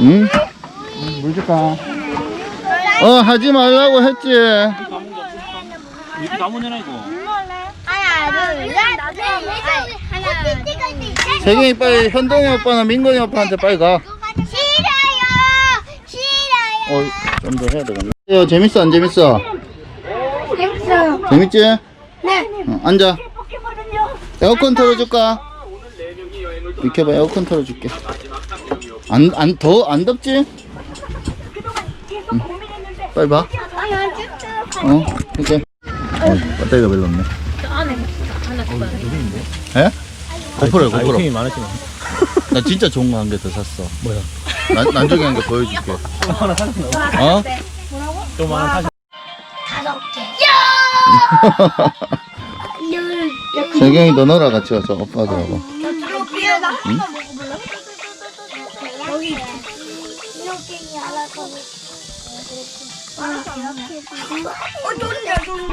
응? 물 줄까? 어, 하지 말라고 했지. 이거 다 문제나 이거. 하나, 둘, 셋. 하나, 둘, 셋. 세경이 빨리 현동이 오빠나 민건이 오빠한테 빨리 가. 싫어요. 싫어요. 어, 좀 더 해야 되겠네. 야, 재밌어, 안 재밌어? 재밌어요. 재밌지? 네. 어, 앉아. 에어컨 틀어줄까? 비켜봐, 에어컨 틀어줄게. 안, 안, 더, 안 덥지? 응. 빨리 봐. 어, 이렇게. 어, 배터리가 별로 없네. 에? 고프로요, 고프로. 아이템이. 나 진짜 좋은 거 한 개 더 샀어. 뭐야? 난, 난중에 한 개 보여줄게. 좀 하나 사셨나? 어? 좀 하나 사셨. 다섯 개. 야! 세경이 너 너랑 같이 가서 오빠들하고. 한번 먹어볼래? 여기 이렇게 알아서. 아, 이렇게. 어, 좋은데, 좋은데.